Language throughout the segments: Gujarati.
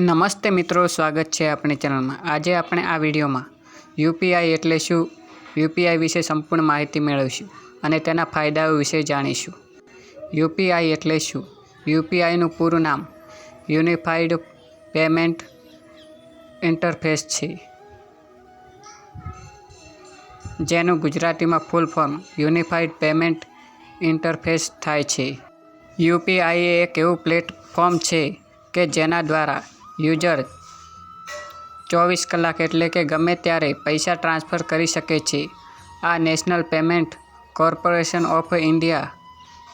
નમસ્તે મિત્રો, સ્વાગત છે આપણી ચેનલમાં. આજે આપણે આ વિડીયોમાં યુપીઆઈ એટલે શું યુપીઆઈ વિશે સંપૂર્ણ માહિતી મેળવીશું અને તેના ફાયદાઓ વિશે જાણીશું. યુપીઆઈ એટલે શું? યુપીઆઈનું પૂરું નામ યુનિફાઈડ પેમેન્ટ ઇન્ટરફેસ છે. જેનું ગુજરાતીમાં full form unified payment interface થાય છે. યુપીઆઈ એક એવું પ્લેટફોર્મ છે કે જેના દ્વારા યુઝર ચોવીસ કલાક એટલે કે ગમે ત્યારે પૈસા ટ્રાન્સફર કરી શકે છે. આ national payment corporation of India,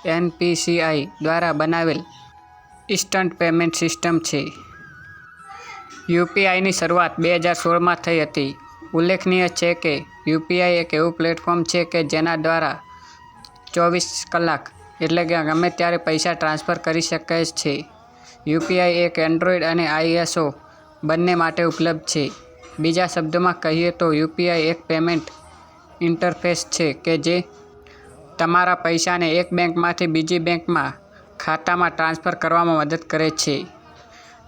NPCI દ્વારા બનાવેલ ઇન્સ્ટન્ટ પેમેન્ટ સિસ્ટમ છે. યુપીઆઈની શરૂઆત બે હજાર સોળમાં થઈ હતી. ઉલ્લેખનીય છે કે યુપીઆઈ એક એવું પ્લેટફોર્મ છે કે જેના દ્વારા ચોવીસ કલાક એટલે કે ગમે ત્યારે પૈસા ટ્રાન્સફર કરી શકાય છે. યુપીઆઈ એક એન્ડ્રોઈડ અને આઈએસઓ બંને માટે ઉપલબ્ધ છે. બીજા શબ્દોમાં કહીએ તો યુપીઆઈ એક પેમેન્ટ ઇન્ટરફેસ છે કે જે તમારા પૈસાને એક બેંકમાંથી બીજી બેંકમાં ખાતામાં ટ્રાન્સફર કરવામાં મદદ કરે છે.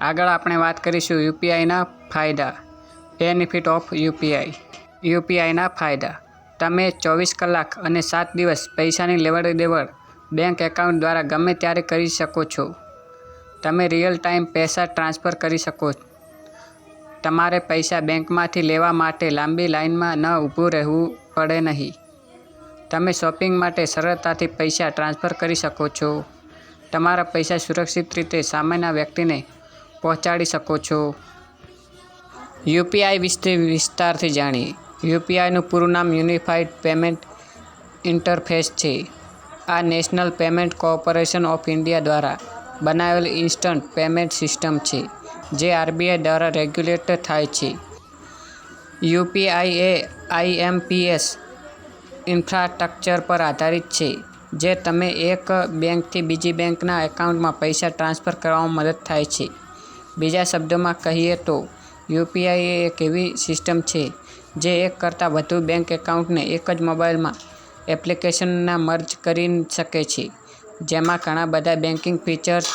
આગળ આપણે વાત કરીશું યુપીઆઈના ફાયદા. Benefit of UPI. યુપીઆઈના ફાયદા. તમે ચોવીસ કલાક અને સાત દિવસ પૈસાની લેવડ દેવડ બેંક એકાઉન્ટ દ્વારા ગમે ત્યારે કરી શકો છો. તમે રિયલ ટાઈમ પૈસા ટ્રાન્સફર કરી શકો. તમારે પૈસા બેંકમાંથી લેવા માટે લાંબી લાઇનમાં ન ઊભું રહેવું પડે નહીં. તમે શોપિંગ માટે સરળતાથી પૈસા ટ્રાન્સફર કરી શકો છો. તમારા પૈસા સુરક્ષિત રીતે સામાન્ય વ્યક્તિને પહોંચાડી શકો છો. યુપીઆઈ વિશે વિસ્તારથી જાણીએ યુપીઆઈનું પૂરું નામ યુનિફાઈડ પેમેન્ટ ઇન્ટરફેસ છે. આ national payment corporation of India દ્વારા બનાવેલ ઇન્સ્ટન્ટ પેમેન્ટ સિસ્ટમ છે, જે આરબીઆઈ દ્વારા રેગ્યુલેટ થાય છે. યુપીઆઈ એ આઈએમપીએસ ઇન્ફ્રાસ્ટ્રક્ચર પર આધારિત છે, જે તમે એક બેંકથી બીજી બેંકના એકાઉન્ટમાં પૈસા ટ્રાન્સફર કરવામાં મદદ થાય છે. બીજા શબ્દોમાં કહીએ તો, યુપીઆઈ એ એક એવી સિસ્ટમ છે, જે એક કરતાં વધુ બેંક એકાઉન્ટને એક જ મોબાઈલમાં એપ્લિકેશનના મર્જ કરી શકે છે. જેમાં ઘણા બધા banking features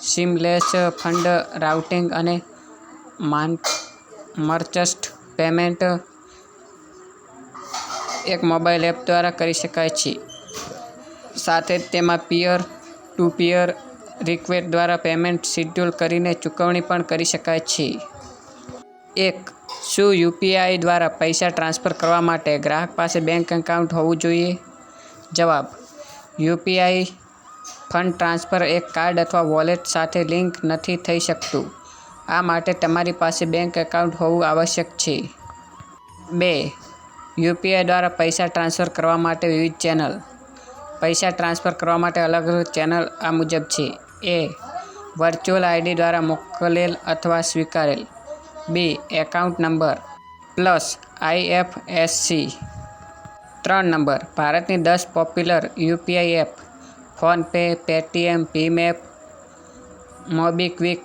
seamless fund routing અને માન મર્ચસ્ટ પેમેન્ટ એક મોબાઈલ એપ દ્વારા કરી શકાય છે. સાથે જ તેમાં પિયર ટુ પિયર રિક્વેસ્ટ દ્વારા પેમેન્ટ શિડ્યુલ કરીને ચૂકવણી પણ કરી શકાય છે. એક, શું યુપીઆઈ દ્વારા પૈસા ટ્રાન્સફર કરવા માટે ગ્રાહક પાસે બેંક એકાઉન્ટ હોવું જોઈએ? જવાબ યુપીઆઈ ફંડ ટ્રાન્સફર એક કાર્ડ અથવા વોલેટ સાથે લિંક નથી થઈ શકતું. આ માટે તમારી પાસે બેંક એકાઉન્ટ હોવું આવશ્યક છે. બે, યુપીઆઈ દ્વારા પૈસા ટ્રાન્સફર કરવા માટે વિવિધ ચેનલ. પૈસા ટ્રાન્સફર કરવા માટે અલગ અલગ ચેનલ આ મુજબ છે. એ, વર્ચ્યુઅલ આઈડી દ્વારા મોકલેલ અથવા સ્વીકારેલ. B, account number plus IFSC ત્રણ નંબર, ભારતની દસ popular UPI app. PhonePe, Paytm Bhim app MobiKwik,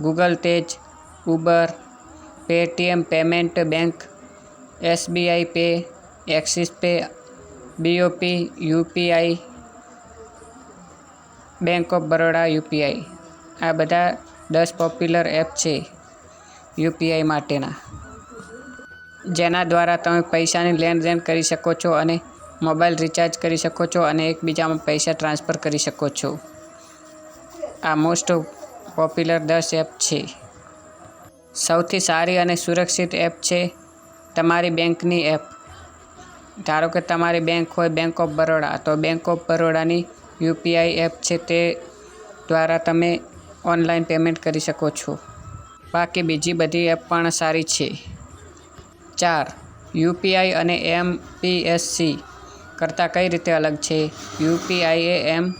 Google Tez Uber, Paytm payment bank, SBI pay, Axis pay, BOP, UPI, bank of Baroda, UPI. આ બધા દસ પોપ્યુલર એપ છે યુપીઆઈ માટેના. જેના દ્વારા તમે પૈસાની લેણ દેણ કરી શકો છો અને મોબાઈલ રિચાર્જ કરી શકો છો અને એકબીજામાં પૈસા ટ્રાન્સફર કરી શકો છો. આ મોસ્ટ પોપ્યુલર દસ એપ છે. સૌથી સારી અને સુરક્ષિત એપ છે તમારી બેંકની એપ. ધારો કે તમારી બેંક હોય બેંક ઓફ બરોડા તો બેંક ઓફ બરોડાની યુપીઆઈ એપ છે તે દ્વારા તમે ઓનલાઈન પેમેન્ટ કરી શકો છો. બાકી બીજી બધી એપ પણ સારી છે. ચાર યુપીઆઈ અને એમપીએસસી કરતાં કઈ રીતે અલગ છે? યુપીઆઈ એ એમ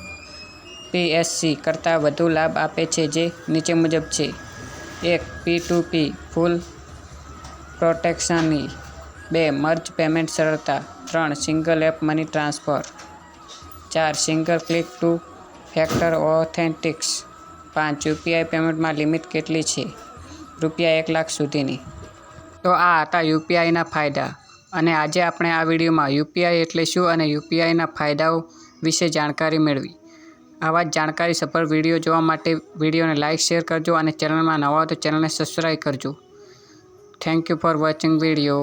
પીએસસી કરતાં વધુ લાભ આપે છે જે નીચે મુજબ છે. એક, પી ટુ પી, ફૂલ પ્રોટેક્શનની. બે, મર્જ પેમેન્ટ સરળતા. ત્રણ, સિંગલ એપ મની ટ્રાન્સફર. ચાર, single click two factor authentics. પાંચ, યુપીઆઈ પેમેન્ટમાં લિમિટ કેટલી છે? રૂપિયા એક લાખ સુધીની. તો આ હતા યુપીઆઈના ફાયદા. અને આજે આપણે આ વિડીયોમાં યુપીઆઈ એટલે શું અને યુપીઆઈના ફાયદાઓ વિશે જાણકારી મેળવી. આવા જ જાણકારી સફળ વીડિયો જોવા માટે વિડીયોને લાઇક શેર કરજો અને ચેનલમાં નવા તો ચેનલને સબસ્ક્રાઈબ કરજો. Thank you for watching video.